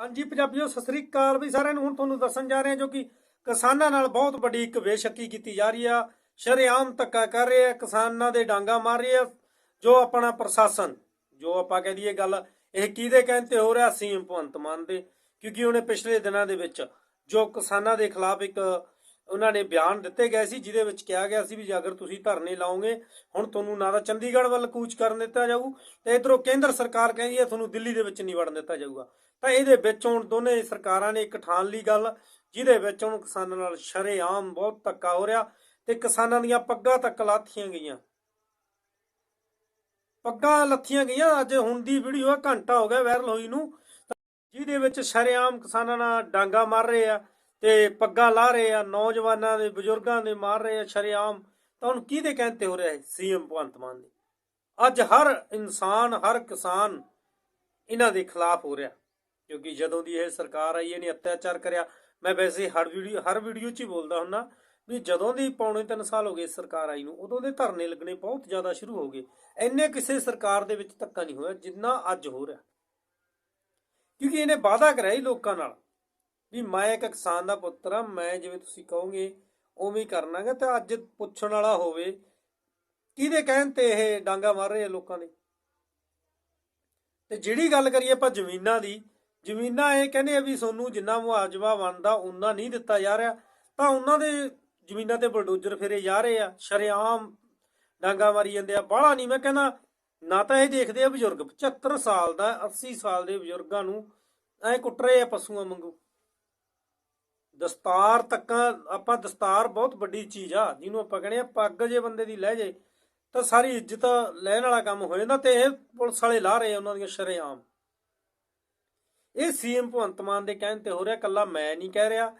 ਹਾਂਜੀ ਪੰਜਾਬੀਓ, ਸਤਿ ਸ੍ਰੀ ਅਕਾਲ ਵੀ ਸਾਰਿਆਂ ਨੂੰ। ਹੁਣ ਤੁਹਾਨੂੰ ਦੱਸਣ ਜਾ ਰਹੇ ਹਾਂ ਜੋ ਕਿ ਕਿਸਾਨਾਂ ਨਾਲ ਬਹੁਤ ਵੱਡੀ ਇੱਕ ਬੇਸ਼ੱਕੀ ਕੀਤੀ ਜਾ ਰਹੀ ਆ। ਸ਼ਰੇਆਮ ਧੱਕਾ ਕਰ ਰਹੇ ਆ, ਕਿਸਾਨਾਂ ਦੇ ਡਾਂਗਾ ਮਾਰ ਰਹੇ ਆ। ਜੋ ਆਪਣਾ ਪ੍ਰਸ਼ਾਸਨ, ਜੋ ਆਪਾਂ ਕਹਿ ਦਈਏ ਗੱਲ, ਇਹ ਕਿਹਦੇ ਕਹਿਣ ਤੇ ਹੋ ਰਿਹਾ, ਸੀਐਮ ਭਗਵੰਤ ਮਾਨ ਦੇ। ਕਿਉਂਕਿ ਉਹਨੇ ਪਿਛਲੇ ਦਿਨਾਂ ਦੇ ਵਿੱਚ ਜੋ ਕਿਸਾਨਾਂ ਦੇ ਖਿਲਾਫ ਇੱਕ ਉਹਨਾਂ ਨੇ ਬਿਆਨ ਦਿੱਤੇ ਗਏ ਸੀ, ਜਿਹਦੇ ਵਿੱਚ ਕਿਹਾ ਗਿਆ ਸੀ ਵੀ ਜੇ ਅਗਰ ਤੁਸੀਂ ਧਰਨੇ ਲਾਓਗੇ, ਹੁਣ ਤੁਹਾਨੂੰ ਨਾ ਤਾਂ ਚੰਡੀਗੜ੍ਹ ਵੱਲ ਕੂਚ ਕਰਨ ਦਿੱਤਾ ਜਾਊ ਤੇ ਇਧਰੋਂ ਕੇਂਦਰ ਸਰਕਾਰ ਕਹਿੰਦੀ ਹੈ ਤੁਹਾਨੂੰ ਦਿੱਲੀ ਦੇ ਵਿੱਚ ਨਹੀਂ ਵੜਨ ਦਿੱਤਾ ਜਾਊਗਾ। ਤਾਂ ਇਹਦੇ ਵਿੱਚ ਹੁਣ ਦੋਨੇ ਸਰਕਾਰਾਂ ਨੇ ਇੱਕ ਠਾਣ ਲਈ ਗੱਲ, ਜਿਹਦੇ ਵਿੱਚ ਹੁਣ ਕਿਸਾਨਾਂ ਨਾਲ ਸ਼ਰੇਆਮ ਬਹੁਤ ਧੱਕਾ ਹੋ ਰਿਹਾ ਤੇ ਕਿਸਾਨਾਂ ਦੀਆਂ ਪੱਗਾਂ ਤੱਕ ਲਾਥੀਆਂ ਗਈਆਂ। ਪੱਗਾਂ ਲੱਥੀਆਂ ਗਈਆਂ, ਅੱਜ ਹੁਣ ਦੀ ਵੀਡੀਓ ਘੰਟਾ ਹੋ ਗਿਆ ਵਾਇਰਲ ਹੋਈ ਨੂੰ। ਜਿਹਦੇ ਵਿੱਚ ਸ਼ਰੇਆਮ ਕਿਸਾਨਾਂ ਨਾਲ ਡਾਂਗਾ ਮਾਰ ਰਹੇ ਆ ਤੇ ਪੱਗਾਂ ਲਾ ਰਹੇ ਆ, ਨੌਜਵਾਨਾਂ ਦੇ, ਬਜ਼ੁਰਗਾਂ ਦੇ ਮਾਰ ਰਹੇ ਆ, ਸ਼ਰੇਆਮ। ਤਾਂ ਹੁਣ ਕਿਹਦੇ ਕਹਿਣ ਤੇ ਹੋ ਰਿਹਾ ਹੈ ਸੀਐਮ ਭਗਵੰਤ ਮਾਨ ਦੇ? ਅੱਜ ਹਰ ਇਨਸਾਨ, ਹਰ ਕਿਸਾਨ ਇਹਨਾਂ ਦੇ ਖਿਲਾਫ ਹੋ ਰਿਹਾ। ਕਿਉਂਕਿ ਜਦੋਂ ਦੀ ਇਹ ਸਰਕਾਰ ਆਈ, ਇਹਨੇ ਅਤਿਆਚਾਰ ਕਰਿਆ। ਮੈਂ ਵੈਸੇ ਹਰ ਵੀਡੀਓ ਹਰ ਵੀਡੀਓ 'ਚ ਹੀ ਬੋਲਦਾ ਹੁੰਦਾ ਵੀ ਜਦੋਂ ਦੀ ਪੌਣੇ 3 ਸਾਲ ਹੋ ਗਏ ਸਰਕਾਰ ਆਈ ਨੂੰ, ਉਦੋਂ ਦੇ ਧਰਨੇ ਲੱਗਣੇ ਬਹੁਤ ਜ਼ਿਆਦਾ ਸ਼ੁਰੂ ਹੋ ਗਏ। ਇੰਨੇ ਕਿਸੇ ਸਰਕਾਰ ਦੇ ਵਿੱਚ ਧੱਕਾ ਨਹੀਂ ਹੋਇਆ ਜਿੰਨਾ ਅੱਜ ਹੋ ਰਿਹਾ। ਕਿਉਂਕਿ ਇਹਨੇ ਵਾਅਦਾ ਕਰਿਆ ਹੀ ਲੋਕਾਂ ਨਾਲ ਵੀ ਮੈਂ ਇੱਕ ਕਿਸਾਨ ਦਾ ਪੁੱਤਰ ਆ ਮੈਂ ਜਿਵੇਂ ਤੁਸੀਂ ਕਹੋਗੇ, ਉਵੇਂ ਹੀ ਕਰਨਾਗਾ ਤੇ ਅੱਜ ਪੁੱਛਣ ਵਾਲਾ ਹੋਵੇ, ਕਿਹਦੇ ਕਹਿਣ ਤੇ ਇਹ ਡਾਂਗਾ ਮਾਰ ਰਹੇ ਆ ਲੋਕਾਂ ਦੇ? ਤੇ ਜਿਹੜੀ ਗੱਲ ਕਰੀਏ ਆਪਾਂ ਜ਼ਮੀਨਾਂ ਦੀ, ਜ਼ਮੀਨਾਂ ਇਹ ਕਹਿੰਦੇ ਆ ਵੀ ਤੁਹਾਨੂੰ ਜਿੰਨਾ ਮੁਆਵਜ਼ਾ ਬਣਦਾ ਉਹਨਾਂ ਨਹੀਂ ਦਿੱਤਾ ਜਾ ਰਿਹਾ, ਤਾਂ ਉਹਨਾਂ ਦੇ ਜ਼ਮੀਨਾਂ ਤੇ ਬਲਡੋਜ਼ਰ ਫੇਰੇ ਜਾ ਰਹੇ ਆ, ਸ਼ਰੇਆਮ ਡਾਂਗਾ ਮਾਰੀ ਜਾਂਦੇ ਆ, ਬਾਹਲਾ ਨਹੀਂ, ਮੈਂ ਕਹਿੰਦਾ ਨਾ ਤਾਂ ਇਹ ਦੇਖਦੇ ਆ ਬਜ਼ੁਰਗ 75 ਸਾਲ ਦਾ 80 ਸਾਲ ਦੇ ਬਜ਼ੁਰਗਾਂ ਨੂੰ ਐ ਕੁੱਟ ਰਹੇ ਆ ਪਸ਼ੂਆਂ ਵਾਂਗੂ। ਦਸਤਾਰ ਤੱਕਾਂ ਆਪਾਂ ਦਸਤਾਰ ਬਹੁਤ ਵੱਡੀ ਚੀਜ਼ ਆ, ਜਿਹਨੂੰ ਆਪਾਂ ਕਹਿੰਦੇ ਆ ਪੱਗ ਜੇ ਬੰਦੇ ਦੀ ਲੈ ਜੇ, ਤਾਂ ਸਾਰੀ ਇੱਜ਼ਤ ਲੈਣ ਵਾਲਾ ਕੰਮ ਹੋ ਜਾਂਦਾ ਤੇ ਇਹ ਪੁਲਿਸ ਵਾਲੇ ਲਾ ਰਹੇ ਉਹਨਾਂ ਦੀਆਂ ਸ਼ਰੇਆਮ। ਇਹ ਸੀਐਮ ਭਗਵੰਤ ਮਾਨ ਦੇ ਕਹਿਣ ਤੇ ਹੋ ਰਿਹਾ ਕੱਲਾ ਮੈਂ ਨਹੀਂ ਕਹਿ ਰਿਹਾ।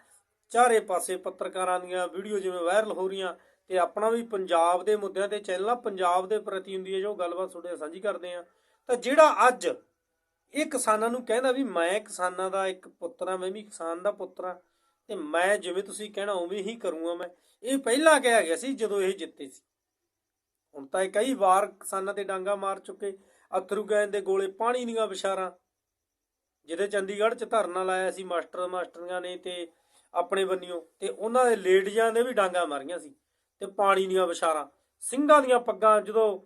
ਚਾਰੇ ਪਾਸੇ ਪੱਤਰਕਾਰਾਂ ਦੀਆਂ ਵੀਡੀਓ ਜਿਵੇਂ ਵਾਇਰਲ ਹੋ ਰਹੀਆਂ ਤੇ ਆਪਣਾ ਵੀ ਪੰਜਾਬ ਦੇ ਮੁੱਦਿਆਂ ਤੇ ਚੈਨਲਾਂ ਪੰਜਾਬ ਦੇ ਪ੍ਰਤੀ ਹੁੰਦੀ ਹੈ ਜੋ ਗੱਲਬਾਤ ਤੁਹਾਡੇ ਸਾਂਝੀ ਕਰਦੇ ਆ ਤਾਂ ਜਿਹੜਾ ਅੱਜ ਇਹ ਕਿਸਾਨਾਂ ਨੂੰ ਕਹਿੰਦਾ ਵੀ ਮੈਂ ਕਿਸਾਨਾਂ ਦਾ ਇੱਕ ਪੁੱਤਰ ਆ ਮੈਂ ਵੀ ਕਿਸਾਨ ਦਾ ਪੁੱਤਰ ਆ ਤੇ ਮੈਂ ਜਿਵੇਂ ਤੁਸੀਂ ਕਹਿਣਾ ਉਵੇਂ ਹੀ ਕਰੂੰਗਾ ਮੈਂ। ਇਹ ਪਹਿਲਾਂ ਕਿਹਾ ਗਿਆ ਸੀ ਜਦੋਂ ਇਹ ਜਿੱਤੇ ਸੀ। ਹੁਣ ਤਾਂ ਇਹ ਕਈ ਵਾਰ ਕਿਸਾਨਾਂ ਤੇ ਡਾਂਗਾ ਮਾਰ ਚੁੱਕੇ, ਅਥਰੂ ਗੈਨ ਦੇ ਗੋਲੇ, ਪਾਣੀ ਦੀਆਂ ਵਿਸ਼ਾਰਾਂ ਜਿਹਦੇ ਚੰਡੀਗੜ੍ਹ 'ਚ ਧਰਨਾ ਲਾਇਆ ਸੀ ਮਾਸਟਰ ਮਾਸਟਰੀਆਂ ਨੇ ਤੇ ਆਪਣੇ ਬੰਨਿਓ, ਤੇ ਉਹਨਾਂ ਦੇ ਲੇਡੀਆਂ ਨੇ ਵੀ ਡਾਂਗਾ ਮਾਰੀਆਂ ਸੀ ਤੇ ਪਾਣੀ ਦੀਆਂ ਵਿਸ਼ਾਰਾਂ ਸਿੰਘਾਂ ਦੀਆਂ ਪੱਗਾਂ ਜਦੋਂ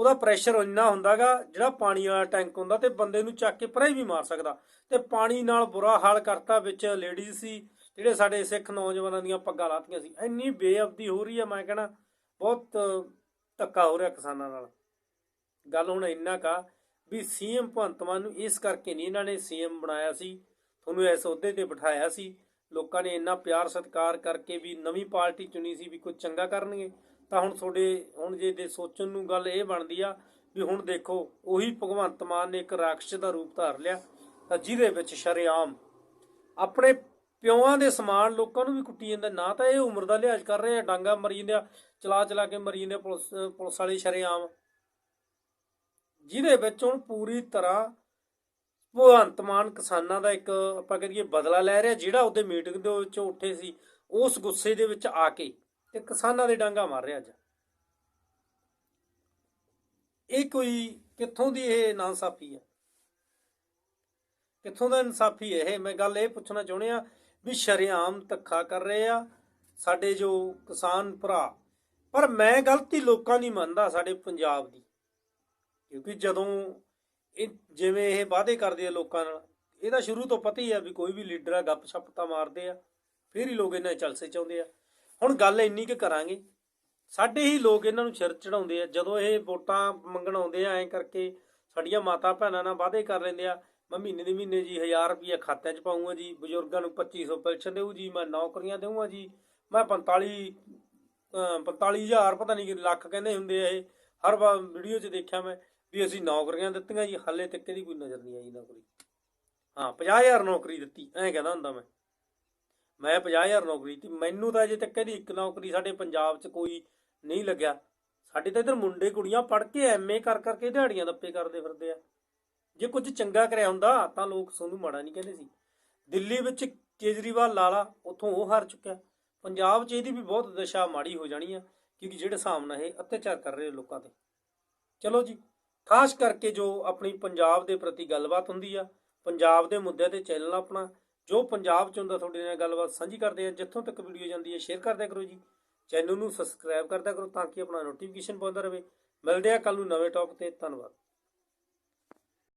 ਉਹਦਾ ਪ੍ਰੈਸ਼ਰ ਇੰਨਾ ਹੁੰਦਾਗਾ, ਜਿਹੜਾ ਪਾਣੀ ਵਾਲਾ ਟੈਂਕ ਹੁੰਦਾ ਤੇ ਬੰਦੇ ਨੂੰ ਚੱਕ ਕੇ ਪਰੇ ਵੀ ਮਾਰ ਸਕਦਾ। ਤੇ ਪਾਣੀ ਨਾਲ ਬੁਰਾ ਹਾਲ ਕਰਤਾ ਵਿੱਚ ਲੇਡੀਜ਼ ਸੀ, ਜਿਹੜੇ ਸਾਡੇ ਸਿੱਖ ਨੌਜਵਾਨਾਂ ਦੀਆਂ ਪੱਗਾਂ ਲਾਤੀਆਂ ਸੀ। ਇੰਨੀ ਬੇਅਬਦੀ ਹੋ ਰਹੀ ਹੈ ਮੈਂ ਕਹਿਣਾ, ਬਹੁਤ ਧੱਕਾ ਹੋ ਰਿਹਾ ਕਿਸਾਨਾਂ ਨਾਲ। ਗੱਲ ਹੁਣ ਇੰਨਾ ਕਾ ਵੀ ਸੀਐਮ ਭਗਵੰਤ ਮਾਨ ਨੂੰ ਇਸ ਕਰਕੇ ਨਹੀਂ ਇਹਨਾਂ ਨੇ ਸੀਐਮ ਬਣਾਇਆ ਸੀ, ਤੁਹਾਨੂੰ ਇਸ ਅਹੁਦੇ ਤੇ ਬਿਠਾਇਆ ਸੀ ਲੋਕਾਂ ਨੇ ਇੰਨਾ ਪਿਆਰ ਸਤਿਕਾਰ ਕਰਕੇ ਵੀ ਨਵੀਂ ਪਾਰਟੀ ਚੁਣੀ ਸੀ ਵੀ ਕੁਝ ਚੰਗਾ ਕਰਨਗੇ, ਤਾਂ ਹੁਣ ਤੁਹਾਡੇ, ਹੁਣ ਜੇ ਦੇ ਸੋਚਣ ਨੂੰ ਗੱਲ ਇਹ ਬਣਦੀ ਆ ਵੀ ਹੁਣ ਦੇਖੋ, ਉਹੀ ਭਗਵੰਤ ਮਾਨ ਨੇ ਇੱਕ ਰਾਖਸ਼ ਦਾ ਰੂਪ ਧਾਰ ਲਿਆ, ਤਾਂ ਜਿਹਦੇ ਵਿੱਚ ਸ਼ਰੇਆਮ ਆਪਣੇ ਪਿਓਾਂ ਦੇ ਸਮਾਨ ਲੋਕਾਂ ਨੂੰ ਵੀ ਕੁੱਟੀ ਜਾਂਦਾ, ਨਾ ਤਾਂ ਇਹ ਉਮਰ ਦਾ ਲਿਹਾਜ਼ ਕਰ ਰਹੇ ਆ, ਡਾਂਗਾ ਮਰੀ ਜਾਂਦੇ ਆ, ਚਲਾ ਚਲਾ ਕੇ ਮਰੀ ਜਾਂਦੇ ਪੁਲਿਸ ਪੁਲਿਸ ਵਾਲੇ ਸ਼ਰੇਆਮ। ਜਿਹਦੇ ਵਿੱਚ ਹੁਣ ਪੂਰੀ ਤਰ੍ਹਾਂ ਭਗਵੰਤ ਮਾਨ ਕਿਸਾਨਾਂ ਦਾ ਇੱਕ ਆਪਾਂ ਕਹੀਏ ਬਦਲਾ ਲੈ ਰਿਹਾ, ਜਿਹੜਾ ਉਹਦੇ ਮੀਟਿੰਗ ਦੇ ਵਿੱਚ ਉੱਠੇ ਸੀ, ਉਸ ਗੁੱਸੇ ਦੇ ਵਿੱਚ ਆ ਕੇ ਤੇ ਕਿਸਾਨਾਂ ਦੇ ਡਾਂਗਾ ਮਾਰ ਰਿਹਾ ਅੱਜ। ਇਹ ਕੋਈ ਕਿੱਥੋਂ ਦੀ ਇਹ ਨਾਸਾਫੀ ਹੈ ਕਿੱਥੋਂ ਦਾ ਇਨਸਾਫੀ ਹੈ ਇਹ? ਮੈਂ ਗੱਲ ਇਹ ਪੁੱਛਣਾ ਚਾਹੁੰਦੇ ਆ ਵੀ ਸ਼ਰੇਆਮ ਧੱਕਾ ਕਰ ਰਹੇ ਆ ਸਾਡੇ ਜੋ ਕਿਸਾਨ ਭਰਾ। ਪਰ ਮੈਂ ਗਲਤੀ ਲੋਕਾਂ ਦੀ ਮੰਨਦਾ ਸਾਡੇ ਪੰਜਾਬ ਦੀ। ਕਿਉਂਕਿ ਜਦੋਂ ਇਹ ਜਿਵੇਂ ਇਹ ਵਾਅਦੇ ਕਰਦੇ ਆ ਲੋਕਾਂ ਨਾਲ ਇਹਦਾ ਸ਼ੁਰੂ ਤੋਂ ਪਤਾ ਹੀ ਆ ਵੀ ਕੋਈ ਵੀ ਲੀਡਰ ਆ, ਗੱਪ ਸ਼ੱਪ ਤਾਂ ਮਾਰਦੇ ਆ, ਫਿਰ ਹੀ ਲੋਕ ਇਹਨਾਂ ਚਲਸੇ ਜਲਸੇ ਚਾਹੁੰਦੇ ਆ। ਹੁਣ ਗੱਲ ਇੰਨੀ ਕਿ ਕਰਾਂਗੇ, ਸਾਡੇ ਹੀ ਲੋਕ ਇਹਨਾਂ ਨੂੰ ਸਿਰ ਚੜਾਉਂਦੇ ਆ, ਜਦੋਂ ਇਹ ਵੋਟਾਂ ਮੰਗਣ ਆਉਂਦੇ ਆ, ਐਂ ਕਰਕੇ ਸਾਡੀਆਂ ਮਾਤਾ ਭੈਣਾਂ ਨਾਲ ਵਾਅਦੇ ਕਰ ਲੈਂਦੇ ਆ, ਮੈਂ ਮਹੀਨੇ ਦੇ ਮਹੀਨੇ ਜੀ 1000 ਰੁਪਏ ਖਾਤਿਆਂ 'ਚ ਪਾਉਂਗਾ ਜੀ, ਬਜ਼ੁਰਗਾਂ ਨੂੰ 2500 ਪੈਨਸ਼ਨ ਦੇਊ ਜੀ, ਮੈਂ ਨੌਕਰੀਆਂ ਦੇਊਂਗਾ ਜੀ, ਮੈਂ 45 ਅਹ 45000 ਪਤਾ ਨਹੀਂ ਕਿ ਲੱਖ ਕਹਿੰਦੇ ਹੁੰਦੇ ਆ ਇਹ, ਹਰ ਵਾਰ ਵੀਡੀਓ 'ਚ ਦੇਖਿਆ ਮੈਂ ਵੀ ਅਸੀਂ ਨੌਕਰੀਆਂ ਦਿੱਤੀਆਂ ਜੀ, ਹਾਲੇ ਤੱਕ ਇਹਦੀ ਕੋਈ ਨਜ਼ਰ ਨਹੀਂ ਆਈ ਨੌਕਰੀ ਹਾਂ 50000 ਨੌਕਰੀ ਦਿੱਤੀ, ਐਂ ਕਹਿੰਦਾ ਹੁੰਦਾ ਮੈਂ। ਮੈਂ 50000 ਨੌਕਰੀ ਦਿੱਤੀ, ਮੈਨੂੰ ਤਾਂ ਅਜੇ ਤੱਕ ਇਹਦੀ ਇੱਕ ਨੌਕਰੀ ਸਾਡੇ ਪੰਜਾਬ 'ਚ ਕੋਈ ਨਹੀਂ ਲੱਗਿਆ। ਸਾਡੇ ਤਾਂ ਇਧਰ ਮੁੰਡੇ ਕੁੜੀਆਂ ਪੜ੍ਹ ਕੇ ਐਮਏ ਕਰ ਕਰਕੇ ਦਿਹਾੜੀਆਂ ਦੱਪੇ ਕਰਦੇ ਫਿਰਦੇ ਆ। ਜੇ ਕੁਝ ਚੰਗਾ ਕਰਿਆ ਹੁੰਦਾ, ਤਾਂ ਲੋਕ ਸੋਨੂੰ ਮਾੜਾ ਨਹੀਂ ਕਹਿੰਦੇ ਸੀ। ਦਿੱਲੀ ਵਿੱਚ ਕੇਜਰੀਵਾਲ ਲਾਲਾ, ਉੱਥੋਂ ਉਹ ਹਾਰ ਚੁੱਕਿਆ। ਪੰਜਾਬ 'ਚ ਇਹਦੀ ਵੀ ਬਹੁਤ ਦਸ਼ਾ ਮਾੜੀ ਹੋ ਜਾਣੀ ਆ, ਕਿਉਂਕਿ ਜਿਹੜੇ ਹਿਸਾਬ ਨਾਲ ਇਹ ਅਤਿਆਚਾਰ ਕਰ ਰਹੇ ਲੋਕਾਂ ਤੇ। ਚਲੋ ਜੀ। ਖਾਸ ਕਰਕੇ ਜੋ ਆਪਣੀ ਪੰਜਾਬ ਦੇ ਪ੍ਰਤੀ ਗੱਲਬਾਤ ਹੁੰਦੀ ਆ, ਪੰਜਾਬ ਦੇ ਮੁੱਦਿਆਂ ਤੇ ਚੈਨਲ ਆਪਣਾ, ਜੋ ਪੰਜਾਬ ਚ ਹੁੰਦਾ ਤੁਹਾਡੇ ਨਾਲ ਗੱਲਬਾਤ ਸਾਂਝੀ ਕਰਦੇ ਆ, ਜਿੱਥੋਂ ਤੱਕ ਵੀਡੀਓ ਜਾਂਦੀ ਹੈ ਸ਼ੇਅਰ ਕਰਦਿਆ ਕਰੋ ਜੀ। ਚੈਨਲ ਨੂੰ ਸਬਸਕ੍ਰਾਈਬ ਕਰਦਿਆ ਕਰੋ ਤਾਂ ਕਿ ਆਪਣਾ ਨੋਟੀਫਿਕੇਸ਼ਨ ਪਾਉਂਦਾ ਰਹੇ। ਮਿਲਦੇ ਆ ਕੱਲ ਨੂੰ ਨਵੇਂ ਟੌਪਿਕ ਤੇ, ਧੰਨਵਾਦ।